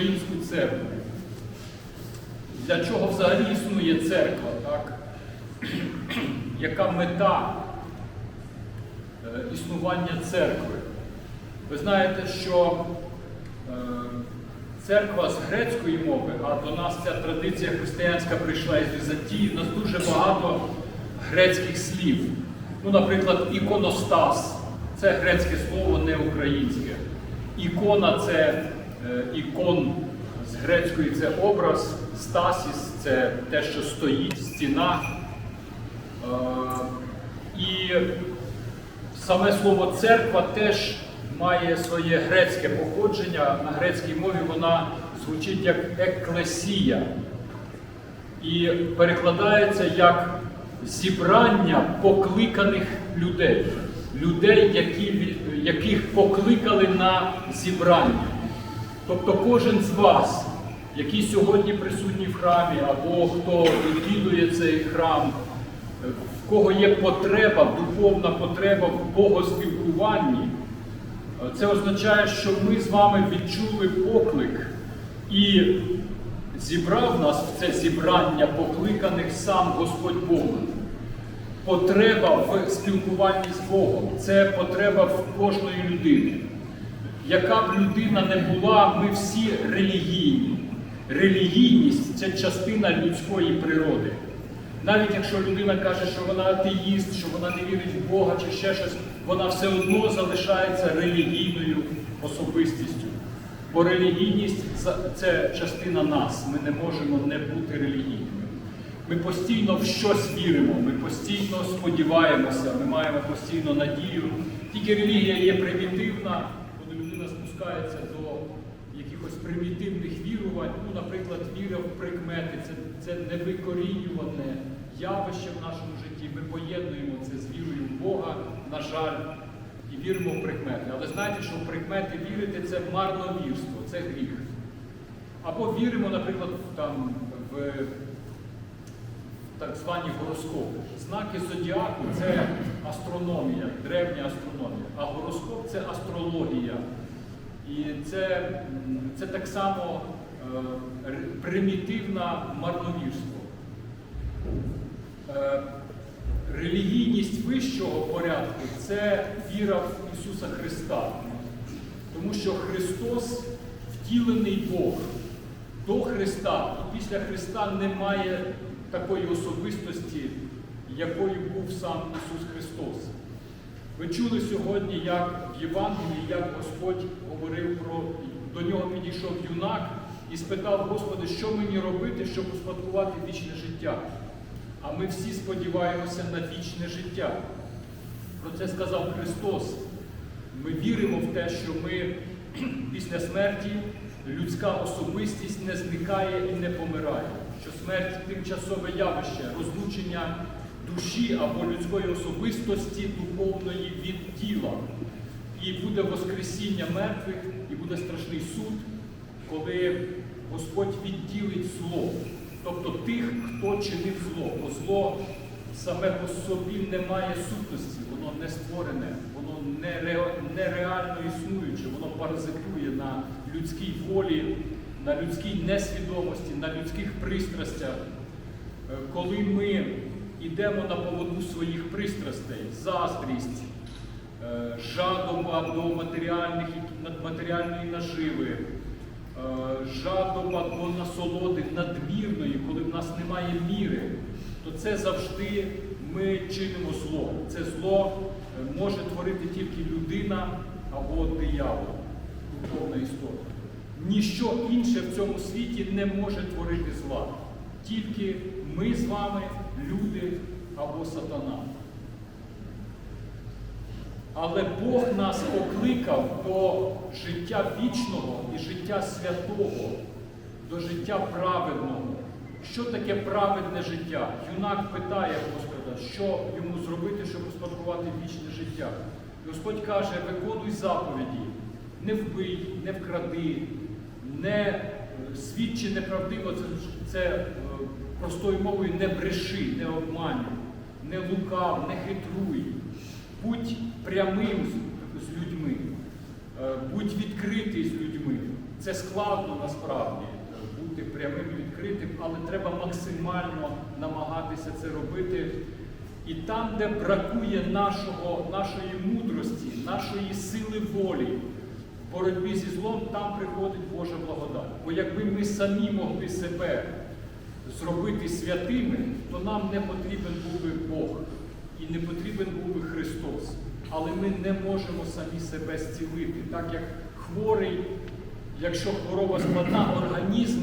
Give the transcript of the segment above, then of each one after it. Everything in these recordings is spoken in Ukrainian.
українську церкву? Для чого взагалі існує церква? Так? Яка мета е, існування церкви? Ви знаєте, що е, церква з грецької мови, а до нас ця традиція християнська прийшла із Візантії, у нас дуже багато грецьких слів. Ну, наприклад, іконостас це грецьке слово, не українське. Ікона це ікон з грецької це образ, стасіс це те, що стоїть, стіна. Е, і саме слово церква теж має своє грецьке походження. На грецькій мові вона звучить як еклесія і перекладається як зібрання покликаних людей, людей, які, яких покликали на зібрання. Тобто кожен з вас, який сьогодні присутній в храмі, або хто відвідує цей храм, в кого є потреба, духовна потреба в богоспілкуванні, це означає, що ми з вами відчули поклик і зібрав нас в це зібрання покликаних сам Господь Бог. Потреба в спілкуванні з Богом це потреба в кожної людини. Яка б людина не була, ми всі релігійні. Релігійність це частина людської природи. Навіть якщо людина каже, що вона атеїст, що вона не вірить в Бога чи ще щось, вона все одно залишається релігійною особистістю. Бо релігійність це частина нас. Ми не можемо не бути релігійними. Ми постійно в щось віримо, ми постійно сподіваємося, ми маємо постійно надію. Тільки релігія є примітивна, людина спускається до якихось примітивних вірувань, ну, наприклад, віра в прикмети, це, це невикорінюване явище в нашому житті. Ми поєднуємо це з вірою в Бога, на жаль, і віримо в прикмети. Але знаєте, що в прикмети вірити це марновірство, це гріх. Або віримо, наприклад, там, в так звані гороскопи. Знаки зодіаку це астрономія, древня астрономія, а гороскоп це астрологія. І це, це так само е, примітивне марновірство. Е, релігійність вищого порядку це віра в Ісуса Христа. Тому що Христос втілений Бог. До Христа і після Христа немає такої особистості, якою був сам Ісус Христос. Ви чули сьогодні, як в Євангелії, як Господь говорив про до нього підійшов юнак і спитав, Господи, що мені робити, щоб успадкувати вічне життя? А ми всі сподіваємося на вічне життя. Про це сказав Христос. Ми віримо в те, що ми після смерті людська особистість не зникає і не помирає, що смерть тимчасове явище, розлучення душі або людської особистості духовної від тіла. І буде Воскресіння мертвих, і буде страшний суд, коли Господь відділить зло, тобто тих, хто чинив зло. Бо зло саме по собі не має сутності, воно не створене, воно нереально існуюче, воно паразитує на людській волі, на людській несвідомості, на людських пристрастях. Е, Коли ми йдемо на поводу своїх пристрастей, заздрість, е, жадоба до матеріальних, матеріальної наживи, е, жадоба до насолоди надмірної, коли в нас немає міри, то це завжди ми чинимо зло. Це зло може творити тільки людина або диявол, духовна істота. Ніщо інше в цьому світі не може творити зла. Тільки ми з вами, люди або сатана. Але Бог нас покликав до життя вічного і життя святого, до життя праведного. Що таке праведне життя? Юнак питає Господа, що йому зробити, щоб успадкувати вічне життя. Господь каже, виконуй заповіді, не вбий, не вкради, не е, свідчи неправдиво, це, це е, простою мовою не бреши, не обманюй, не лукав, не хитруй. Будь прямим з, людьми, е, будь відкритий з людьми. Це складно насправді бути прямим і відкритим, але треба максимально намагатися це робити. І там, де бракує нашого, нашої мудрості, нашої сили волі боротьбі зі злом, там приходить Божа благодать. Бо якби ми самі могли себе зробити святими, то нам не потрібен був би Бог і не потрібен був би Христос. Але ми не можемо самі себе зцілити, так як хворий, якщо хвороба складна, організм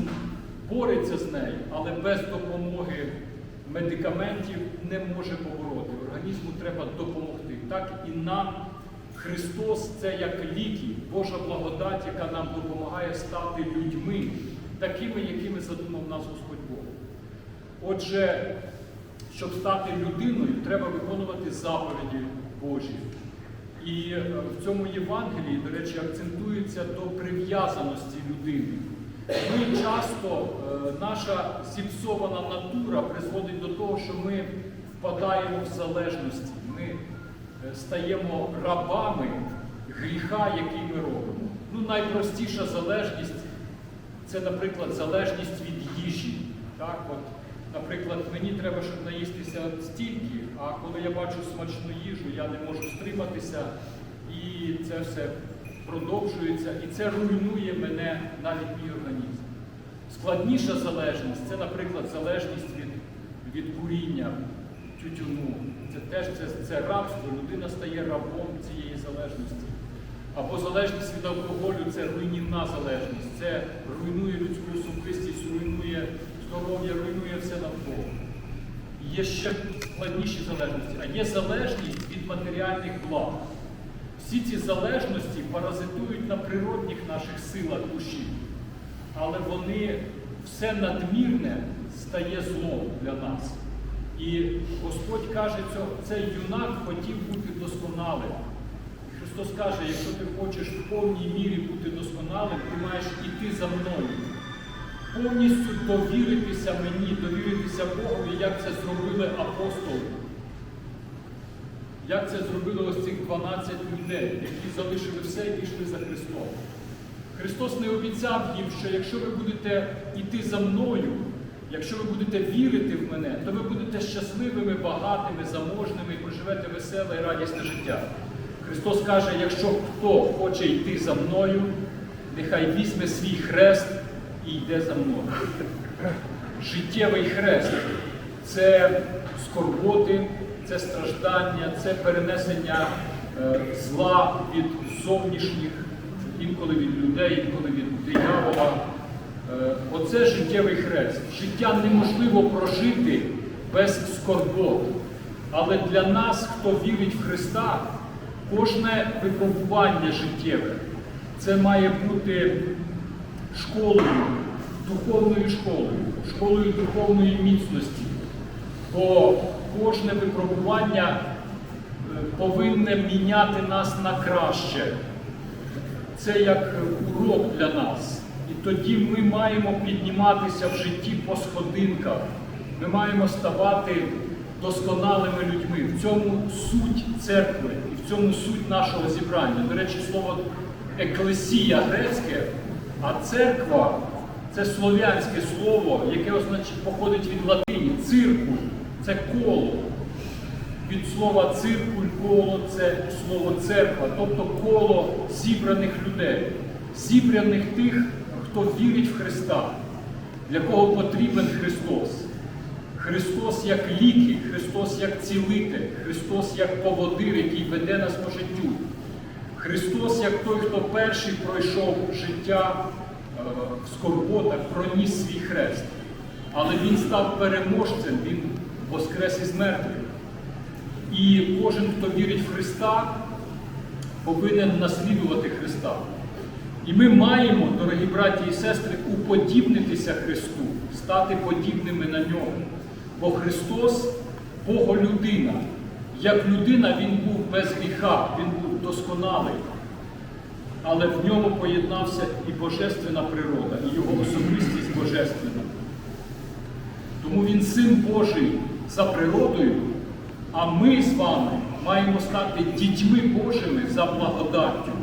бореться з нею, але без допомоги медикаментів не може побороти. Організму треба допомогти. Так і нам Христос це як ліки, Божа благодать, яка нам допомагає стати людьми, такими, якими задумав нас Господь Бог. Отже, щоб стати людиною, треба виконувати заповіді Божі. І е, в цьому Євангелії, до речі, акцентується до прив'язаності людини. Ми часто, е, наша зіпсована натура призводить до того, що ми впадаємо в залежності. Ми стаємо рабами гріха, який ми робимо. Ну, найпростіша залежність це, наприклад, залежність від їжі. Так, от, наприклад, мені треба, щоб наїстися стільки, а коли я бачу смачну їжу, я не можу стриматися, і це все продовжується, і це руйнує мене навіть мій організм. Складніша залежність це, наприклад, залежність від, від куріння, тютюну. Це теж це, це рабство, людина стає рабом цієї залежності. Або залежність від алкоголю це руйнівна залежність, це руйнує людську особистість, руйнує здоров'я, руйнує все навколо. Є ще складніші залежності, а є залежність від матеріальних благ. Всі ці залежності паразитують на природних наших силах душі, але вони все надмірне стає злом для нас. І Господь каже, що цей юнак хотів бути досконалим. Христос каже, якщо ти хочеш в повній мірі бути досконалим, ти маєш іти за мною. Повністю довіритися мені, довіритися Богові, як це зробили апостоли. Як це зробили ось цих 12 людей, які залишили все і пішли за Христом. Христос не обіцяв їм, що якщо ви будете йти за мною, якщо ви будете вірити в мене, то ви будете щасливими, багатими, заможними і проживете веселе і радісне життя. Христос каже, якщо хто хоче йти за мною, нехай візьме свій хрест і йде за мною. Життєвий хрест це скорботи, це страждання, це перенесення е, зла від зовнішніх, інколи від людей, інколи від диявола. Е, оце життєвий хрест. Життя неможливо прожити без скорбот. Але для нас, хто вірить в Христа, кожне випробування життєве це має бути школою, духовною школою, школою духовної міцності. Бо кожне випробування е, повинне міняти нас на краще. Це як урок для нас. Тоді ми маємо підніматися в житті по сходинках. Ми маємо ставати досконалими людьми. В цьому суть церкви і в цьому суть нашого зібрання. До речі, слово еклесія грецьке, а церква це слов'янське слово, яке походить від латині. Циркуль це коло. Від слова циркуль, коло це слово церква, тобто коло зібраних людей, зібраних тих, хто вірить в Христа, для кого потрібен Христос. Христос як ліки, Христос як цілитель, Христос як поводир, який веде нас по життю. Христос як той, хто перший пройшов життя е, в скорботах, проніс свій хрест. Але Він став переможцем, Він воскрес із мертвих. І кожен, хто вірить в Христа, повинен наслідувати Христа. І ми маємо, дорогі браті і сестри, уподібнитися Христу, стати подібними на нього. Бо Христос Боголюдина. Як людина Він був без гріха, Він був досконалий. Але в ньому поєднався і божественна природа, і його особистість божественна. Тому він син Божий за природою, а ми з вами маємо стати дітьми Божими за благодаттю.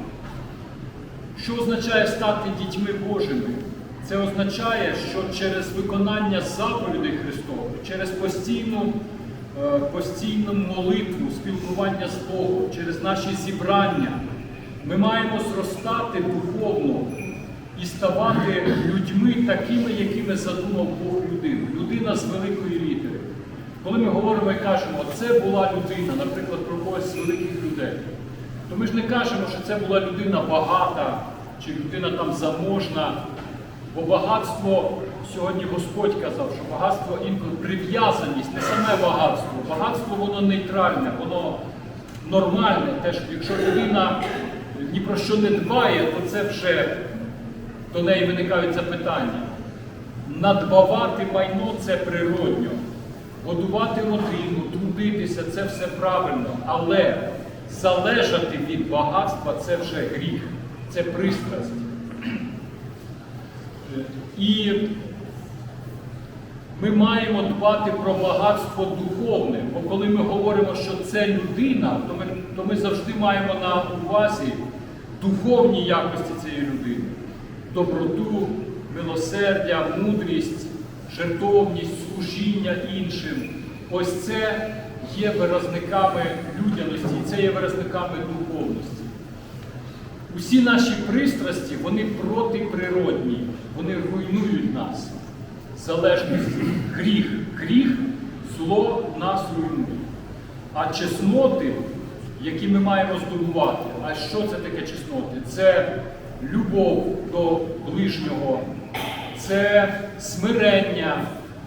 Що означає стати дітьми Божими? Це означає, що через виконання заповідей Христових, через постійну, е, постійну молитву, спілкування з Богом, через наші зібрання, ми маємо зростати духовно і ставати людьми такими, якими задумав Бог людину. Людина з великої літери. Коли ми говоримо і кажемо, це була людина, наприклад, про когось з великих людей, то ми ж не кажемо, що це була людина багата чи людина там заможна. Бо багатство, сьогодні Господь казав, що багатство інколи прив'язаність, не саме багатство. Багатство воно нейтральне, воно нормальне. Теж, якщо людина ні про що не дбає, то це вже до неї виникають запитання. Надбавати майно це природньо. Годувати родину, трудитися це все правильно. Але залежати від багатства це вже гріх, це пристрасть. І ми маємо дбати про багатство духовне, бо коли ми говоримо, що це людина, то ми, то ми завжди маємо на увазі духовні якості цієї людини: доброту, милосердя, мудрість, жертовність, служіння іншим. Ось це є виразниками людяності, це є виразниками духовності. Усі наші пристрасті, вони протиприродні, вони руйнують нас. Залежність, гріх, гріх, зло нас руйнує. А чесноти, які ми маємо здобувати, а що це таке чесноти? Це любов до ближнього, це смирення.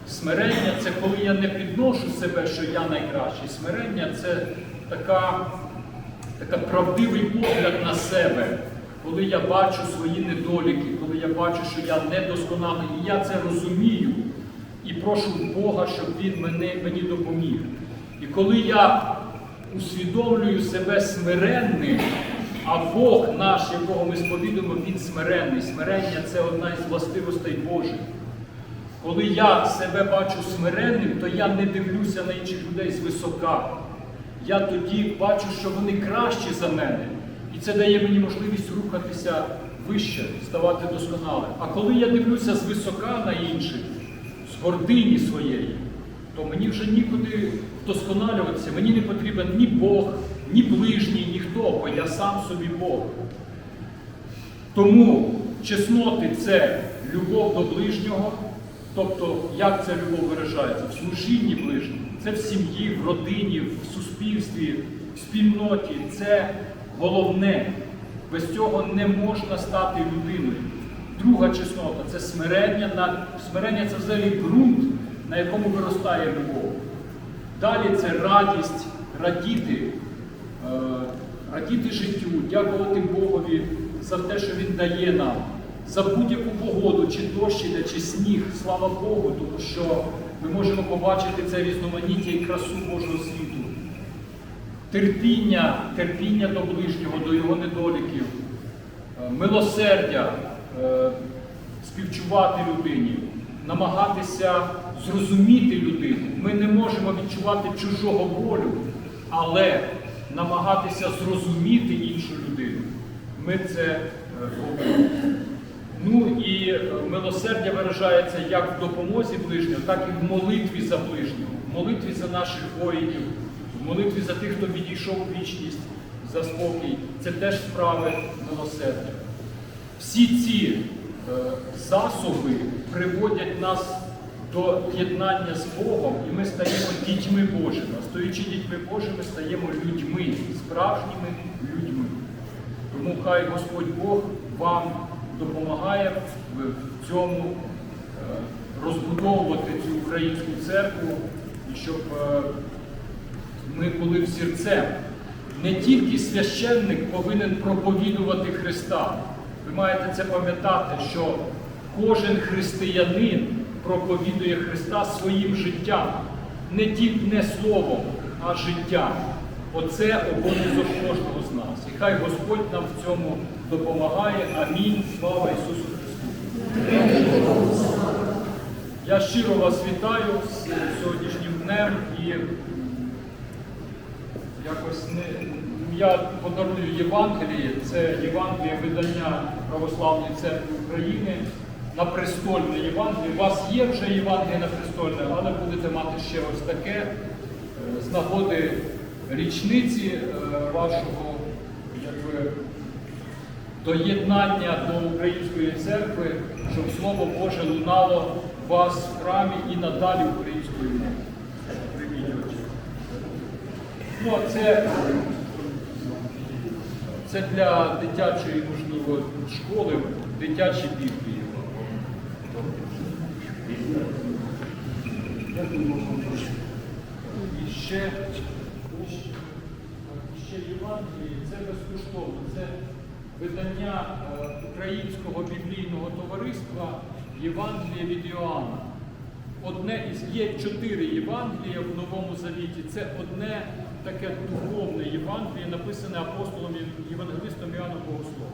Смирення це коли я не підношу себе, що я найкращий. Смирення це така така правдивий погляд на себе, коли я бачу свої недоліки, коли я бачу, що я недосконалий, і я це розумію і прошу Бога, щоб Він мене, мені допоміг. І коли я усвідомлюю себе смиренним, а Бог наш, якого ми сповідуємо, Він смиренний. Смирення це одна із властивостей Божих. Коли я себе бачу смиренним, то я не дивлюся на інших людей звисока я тоді бачу, що вони кращі за мене. І це дає мені можливість рухатися вище, ставати досконалим. А коли я дивлюся звисока на інших, з гордині своєї, то мені вже нікуди вдосконалюватися. Мені не потрібен ні Бог, ні ближній, ніхто, бо я сам собі Бог. Тому чесноти це любов до ближнього. Тобто, як ця любов виражається? В служінні ближньому, це в сім'ї, в родині, в суспільстві, в спільноті. Це головне. Без цього не можна стати людиною. Друга чеснота це смирення. Смирення це взагалі ґрунт, на якому виростає любов. Далі це радість, радіти, е, радіти життю, дякувати Богові за те, що Він дає нам, за будь-яку погоду, чи дощ іде, чи сніг. Слава Богу, тому що ми можемо побачити це різноманіття і красу Божого світу. Терпіння, терпіння до ближнього, до його недоліків, е, милосердя, е, співчувати людині, намагатися зрозуміти людину. Ми не можемо відчувати чужого болю, але намагатися зрозуміти іншу людину. Ми це е, робимо. Ну і е, милосердя виражається як в допомозі ближнього, так і в молитві за ближнього, в молитві за наших воїнів, в молитві за тих, хто відійшов у вічність за спокій. Це теж справи милосердя. Всі ці е, засоби приводять нас до єднання з Богом, і ми стаємо дітьми Божими. А стоячи дітьми Божими, стаємо людьми, справжніми людьми. Тому хай Господь Бог вам допомагає в в цьому е, розбудовувати цю українську церкву, і щоб е, ми були взірцем. Не тільки священник повинен проповідувати Христа. Ви маєте це пам'ятати, що кожен християнин проповідує Христа своїм життям, не тільки не словом, а життям. Оце обов'язок кожного з нас. І хай Господь нам в цьому допомагає. Амінь. Слава Ісусу Христу! Я щиро вас вітаю з сьогоднішнім днем і якось не я подарую Євангеліє. Це Євангеліє видання Православної церкви України на престольне Євангеліє. У вас є вже Євангеліє на престольне, але будете мати ще ось таке е, з нагоди річниці е, вашого якби, доєднання до української церкви, щоб Слово Боже лунало вас в храмі і надалі українською мовою. Ну, це, це для дитячої, можливо, школи, дитячі біблії. І ще, і ще Євангеліє, це безкоштовно. Це видання е, Українського біблійного товариства Євангелія від Іоанна. Одне із є чотири Євангелія в Новому Завіті. Це одне таке духовне Євангеліє, написане апостолом і Євангелистом Іоанном Богословом.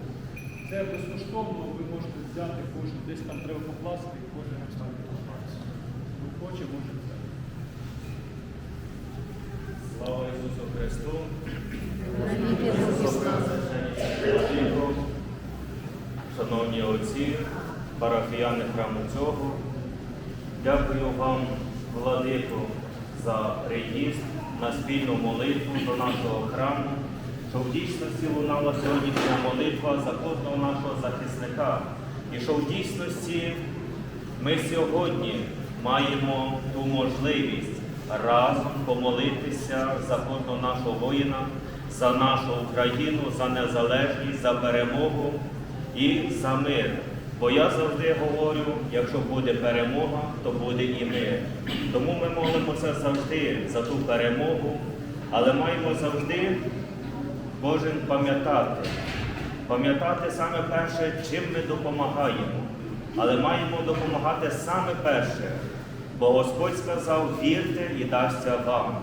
Це безкоштовно, ви можете взяти кожен, десь там треба покласти, і кожен оставити. Хто хоче, може взяти. Слава Ісусу Христу! Шановні отці, парафіяни храму цього, дякую вам, владику, за приїзд на спільну молитву до нашого храму, що в дійсності лунала сьогоднішня молитва за кожного нашого захисника. І що в дійсності ми сьогодні маємо ту можливість разом помолитися за кожного нашого воїна, за нашу Україну, за незалежність, за перемогу і за мир. Бо я завжди говорю, якщо буде перемога, то буде і мир. Тому ми молимося завжди за ту перемогу, але маємо завжди кожен пам'ятати. Пам'ятати саме перше, чим ми допомагаємо. Але маємо допомагати саме перше, бо Господь сказав, вірте і дасться вам.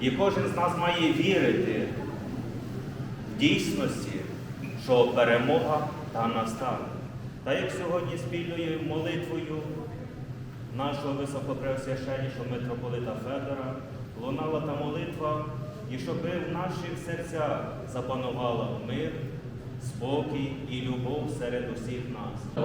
І кожен з нас має вірити в дійсності, що перемога та настане. Та як сьогодні спільною молитвою нашого високопреосвященнішого митрополита Федора лунала та молитва, і щоб в наших серцях запанувала мир, спокій і любов серед усіх нас.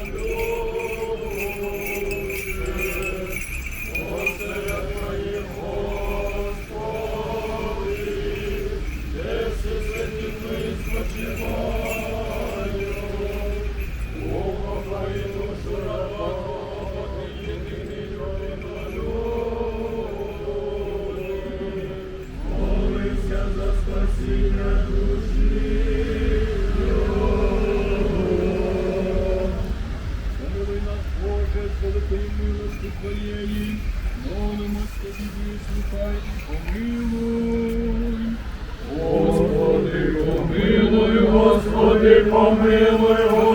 Господи, помилуй, Господи, помилуй, Господи.